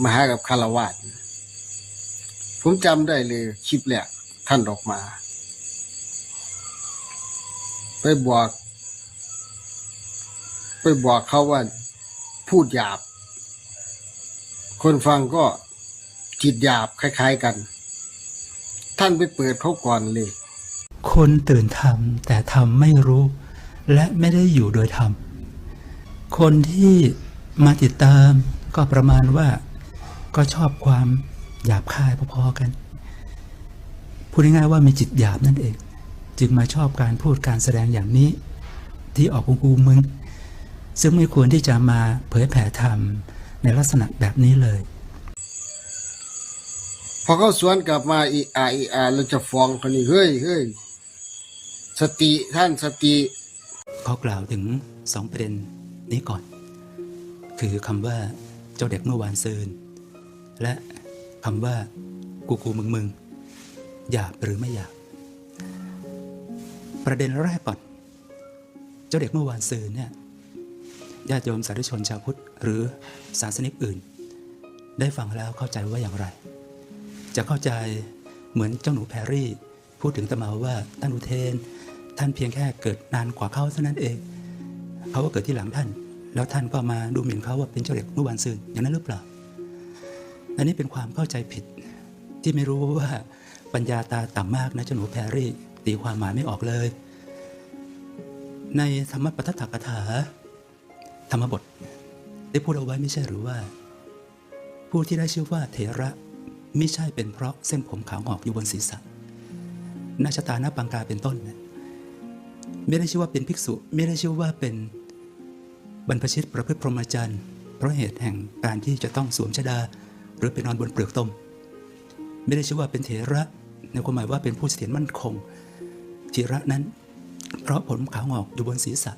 มาหากับคารวาสผมจำได้เลยคลิปแรกท่านออกมา ไปบอก ไปบอกเขาว่าพูดหยาบ คนฟังก็จิตหยาบคล้ายๆกัน ท่านไปเปิดเขาก่อนเลย คนตื่นทำแต่ทำไม่รู้ และไม่ได้อยู่โดยธรรมคนที่มาติดตามก็ประมาณว่า ก็ชอบความหยาบคายพอๆกัน พูดง่ายๆว่ามีจิตหยาบนั่นเอง จึงมาชอบการพูดการแสดงอย่างนี้ ที่ออกกูกูมึง ซึ่งไม่ควรที่จะมาเผยแผ่ธรรมในลักษณะแบบนี้เลย พอเขาสวนกลับมาอีอาอีอาแล้วจะฟ้องคนนี้เฮ้ยเฮ้ยสติท่านสติเขากล่าวถึงสองประเด็นนี้ก่อน คือคำว่าเจ้าเด็กเมื่อวานซืน และคำว่ากูกูมึงมึงหยาบหรือไม่หยาบ ประเด็นแรกก่อน เจ้าเด็กเมื่อวานซืนเนี่ยญาติโยมสาธุชนชาวพุทธหรือศาสนิกอื่น ได้ฟังแล้วเข้าใจว่าอย่างไร จะเข้าใจเหมือนเจ้าหนูแพรรี่ พูดถึงตมาว่าท่านอุเทน ท่านเพียงแค่เกิดนานกว่าเขาเท่านั้นเองเขาก็เกิดที่หลังท่าน แล้วท่านก็มาดูหมิ่นเขาว่าเป็นเจ้าเด็กเมื่อวานซืนอย่างนั้นหรือเปล่า อันนี้เป็นความเข้าใจผิด ที่ไม่รู้ว่าปัญญาตาต่ำมากนะจ้าหนูแพรรี่ตีความหมายไม่ออกเลย ในธรรมปทัตถกถา ธรรมบท ได้พูดเอาไว้ไม่ใช่หรือว่า ผู้ที่ได้ชื่อว่าเถระไม่ใช่เป็นเพราะเส้นผมขาวงอกอยู่บนศีรษะหน้าชะตาหน้าปังกาเป็นต้น ไม่ได้ชื่อว่าเป็นภิกษุ ไม่ได้ชื่อว่าเป็นบรรพชิตประพฤติพรหมจรรย์เพราะเหตุแห่งการที่จะต้องสวมชดา หรือไปนอนบนเปลือกต้มไม่ได้ชื่อว่าเป็นเถระในความหมายว่าเป็นผู้เสถียรมั่นคงเถระนั้น เพราะผมขาวงอกอยู่บนศีรษะ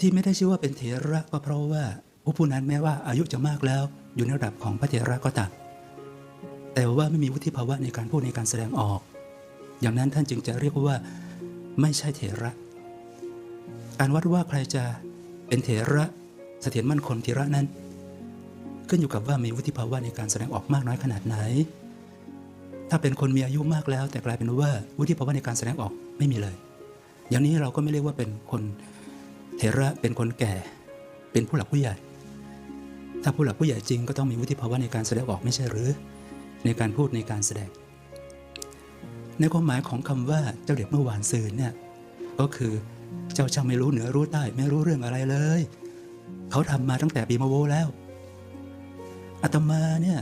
ที่ไม่ได้ชื่อว่าเป็นเถระก็เพราะว่าผู้ผู้นั้นแม้ว่าอายุจะมากแล้วอยู่ในระดับของพระเถระก็ตามแต่ว่าไม่มีวุฒิภาวะในการพูดในการแสดงออก อย่างนั้นท่านจึงจะเรียกว่าไม่ใช่เถระ การวัดว่าใครจะเป็นเถระเสถียรมั่นคงเถระนั้น ขึ้นอยู่กับว่ามีวุฒิภาวะในการแสดงออกมากน้อยขนาดไหน ถ้าเป็นคนมีอายุมากแล้ว แต่กลายเป็นว่าวุฒิภาวะในการแสดงออกไม่มีเลย อย่างนี้เราก็ไม่เรียกว่าเป็นคนเถระเป็นคนแก่ เป็นผู้หลักผู้ใหญ่ ถ้าผู้หลักผู้ใหญ่จริงก็ต้องมีวุฒิภาวะในการแสดงออกไม่ใช่หรือ ในการพูดในการแสดง ในความหมายของคำว่าเจ้าเด็กเมื่อวานซืนเนี่ยก็คือเจ้าช่างไม่รู้เหนือรู้ใต้ ไม่รู้เรื่องอะไรเลย เขาทำมาตั้งแต่ปีมะโวแล้ว อาตมาเนี่ย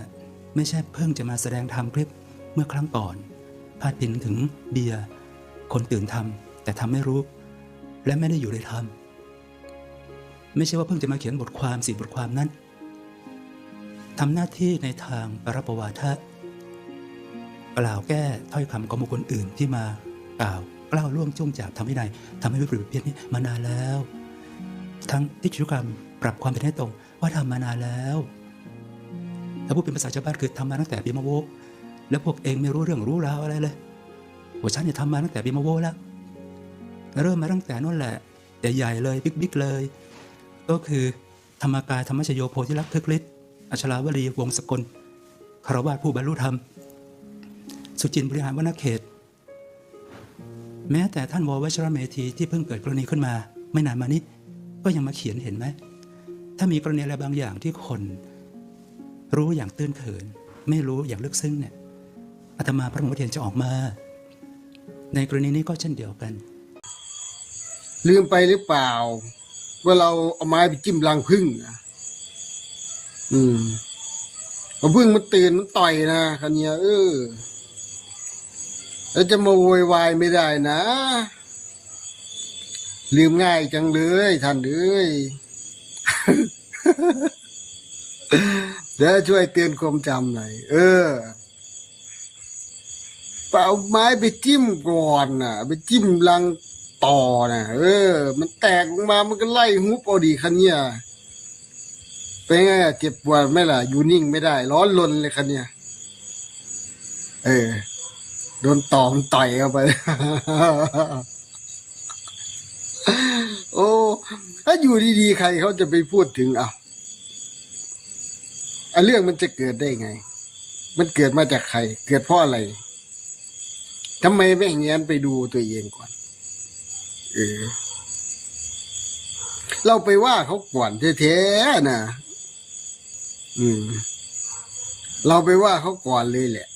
ไม่ใช่เพิ่งจะมาแสดงธรรมคลิปเมื่อครั้งก่อน พาดพิงถึงเบียร์คนตื่นทำแต่ทำไม่รู้ และไม่ได้อยู่ในธรรม ไม่ใช่ว่าเพิ่งจะมาเขียนบทความสี่บทความนั้นทำหน้าที่ในทางปรปวาทะกล่าวแก้ถ้อยคำของบุคคลอื่นที่มากล่าวกล่าวล่วงจุ้งจากทำให้ใดทำให้วิปริตเพี้ยนนี้มานานแล้ว ทั้งทิฏฐิกรรมปรับความเป็นให้ตรงว่าทำมานานแล้ว ถ้าพูดเป็นภาษาชาวบ้านคือทำมาตั้งแต่ปีมะโวแล้วพวกเองไม่รู้เรื่องรู้ราวอะไรเลยว่าฉันเนี่ยทำมาตั้งแต่ปีมะโวแล้ว เริ่มมาตั้งแต่นั่นแหละใหญ่ๆเลยบิ๊กๆเลย ก็คือธรรมกายธรรมชโยโพธิลักษณ์ทึกฤทธิ์อัชราวลีวงศกลคารวาสผู้บรรลุธรรม สุจินบริหารวณเขต แม้แต่ท่านววชรเมธีที่เพิ่งเกิดกรณีขึ้นมา ไม่นานมานี้ ก็ยังมาเขียนเห็นไหม ถ้ามีกรณีอะไรบางอย่างที่คน รู้อย่างตื้นเขิน ไม่รู้อย่างลึกซึ้งเนี่ยอาตมาพระมหาเทียนจะออกมา ในกรณีนี้ก็เช่นเดียวกัน ลืมไปหรือเปล่า ว่าเราเอาไม้ไปจิ้มรังพึ่งอืมพอพึ่งมันตื่นมันต่อยนะคันเนี้ยเออแล้วจะมาโวยวายไม่ได้นะ ลืมง่ายจังเลยท่านเอ้ย เดี๋ยวช่วยเตือนความจำหน่อยเออเปล่าไม้ไปจิ้มก่อนน่ะ ไปจิ้มรังต่อน่ะ เออ มันแตกลงมามันก็ไล่ฮุบเอาดีคันเนี้ยเป็นไงเจ็บปวดไหมล่ะ อยู่นิ่งไม่ได้ ร้อนลนเลยคันเนี้ยเออ โดนตอมต่อยเข้าไป โอ้ ถ้าอยู่ดีๆ ใครเขาจะไปพูดถึงอะ อะเรื่องมันจะเกิดได้ไง มันเกิดมาจากใคร เกิดเพราะอะไรทำไมไม่เงี้ยนไปดูตัวเองก่อน เออ เราไปว่าเขาก่อนแท้ๆนะอืม เราไปว่าเขาก่อนเลยแหละ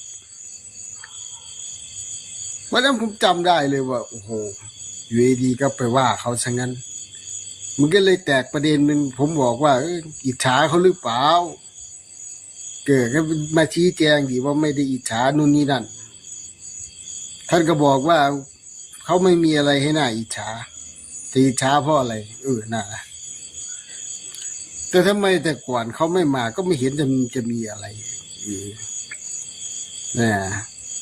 วันนั้นผมจำได้เลยว่า โอ้โหอยู่ดีก็ไปว่าเขาซะงั้น มันก็เลยแตกประเด็นหนึ่งผมบอกว่าอิจฉาเขาหรือเปล่า เกิดก็มาชี้แจงดีว่าไม่ได้อิจฉานู่นนี่นั่นท่านก็บอกว่าเขาไม่มีอะไรให้น่าอิจฉาแต่อิจฉาเพราะอะไรเออน่าแต่ทำไมแต่ก่อนเขาไม่มาก็ไม่เห็นจะจะมีอะไรเออนะ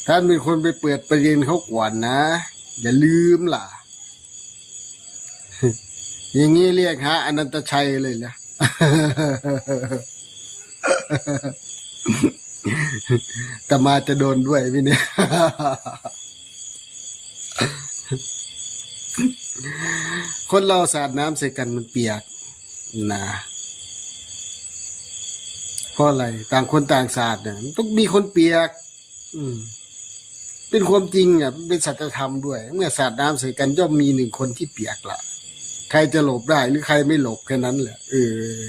ท่านเป็นคนไปเปิดประเด็นเขาก่อนนะ อย่าลืมล่ะ อย่างนี้เรียกฮะอนันตชัยเลยนะ แต่มาจะโดนด้วยพี่เนี่ย คนเราสาดน้ำใส่กันมันเปียกนะเพราะอะไร ต่างคนต่างสาดเนี่ยต้องมีคนเปียก อืมเป็นความจริงอะเป็นสัจธรรมด้วย เมื่อสาดน้ำใส่กันย่อมมีหนึ่งคนที่เปียกละใครจะหลบได้หรือใครไม่หลบแค่นั้นแหละเออ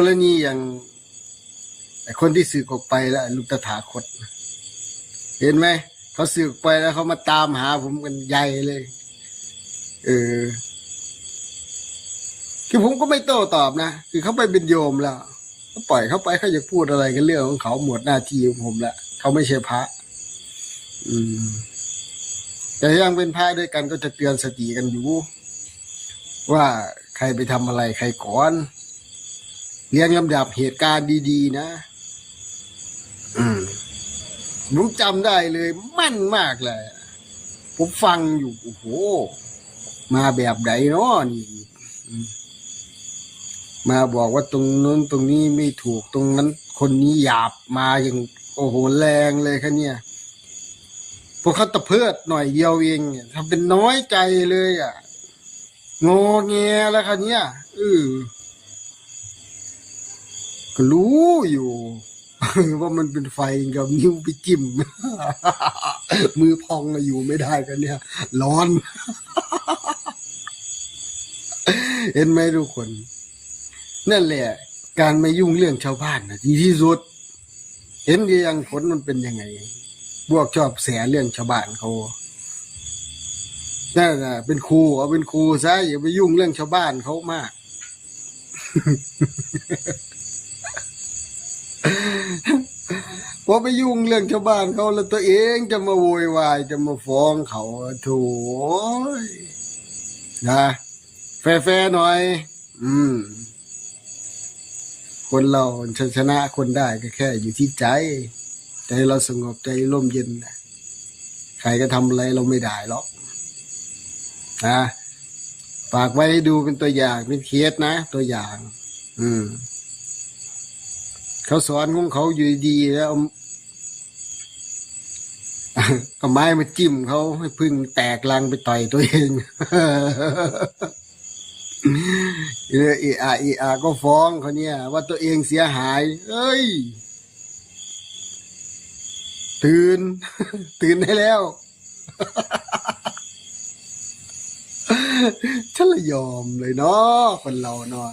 กรณีอย่างคนที่สึกออกไปแล้วลูกตถาคต เห็นไหมเขาสึกไปแล้วเขามาตามหาผมกันใหญ่เลย เออคือผมก็ไม่โต้ตอบนะคือเขาไปเป็นโยมแล้วก็ปล่อยเขาไปเขาอยากพูดอะไรกันเรื่องของเขาหมดหน้าที่ของผมละเขาไม่ใช่พระ อืม แต่ยังเป็นพระด้วยกันก็จะเตือนสติกันอยู่ ว่าใครไปทำอะไรใครก่อน เรียงลำดับเหตุการณ์ดีๆ นะอืมผมจำได้เลยมั่นมากเลย ผมฟังอยู่ โอ้โห มาแบบไหนเนาะนี่มาบอกว่าตรงนู้นตรงนี้ไม่ถูกตรงนั้น คนนี้หยาบมาอย่าง โอ้โหแรงเลยคะเนี่ยพวกเขาตะเพิดหน่อยเดียวเองทำเป็นน้อยใจเลย อะงอแงแล้วคะเนี่ยเออ รู้อยู่ว่ามันเป็นไฟกับนิ้วไปจิ้ม มือพองอยู่ไม่ได้กันเนี่ย ร้อน เห็นไหมทุกคน นั่นแหละ การไม่ยุ่งเรื่องชาวบ้านนะดีที่สุด เห็นยังผลมันเป็นยังไงพวกชอบแสเรื่องชาวบ้านเขานั่นน่ะเป็นครูเอาเป็นครูซะอย่าไปยุ่งเรื่องชาวบ้านเขามาก พอไปยุ่งเรื่องชาวบ้านเขาแล้วตัวเองจะมาโวยวายจะมาฟ้องเขาโถูนะแฟร์ๆหน่อย อืม คนเราจะชนะคนได้ก็แค่อยู่ที่ใจ ใจเราสงบใจร่มเย็นนะใครก็ทำอะไรเราไม่ได้หรอกนะฝากไว้ให้ดูเป็นตัวอย่างเป็นเคสนะ ตัวอย่าง อืม เขาสอนของเขาอยู่ดีแล้วเอาไม้มาจิ้มเขาให้พึ่งแตกลังไปต่อยตัวเองเออเออาเออาก็ฟ้องเขาเนี่ย ว่าตัวเองเสียหาย เอ้ย ตื่น ตื่นได้แล้วฉันละยอมเลยเนาะคนเราเนาะ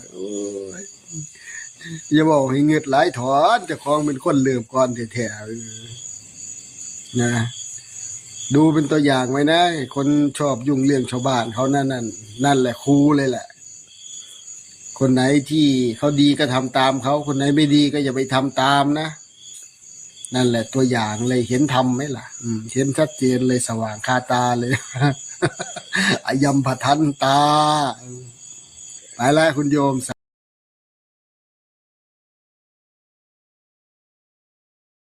อย่าบอกให้เงือดไหลถอนจะคลองเป็นคนเลืมก่อนแท้ๆนะ ดูเป็นตัวอย่างไว้นะคนชอบยุ่งเรื่องชาวบ้านเขานั่นนั่นนั่นแหละครูเลยแหละ คนไหนที่เขาดีก็ทำตามเขาคนไหนไม่ดีก็อย่าไปทำตามนะนั่นแหละตัวอย่างเลยเห็นทำไหมล่ะ อืม เห็นชัดเจนเลยสว่างคาตาเลยอายำผทันตาไปแล้วคุณโยม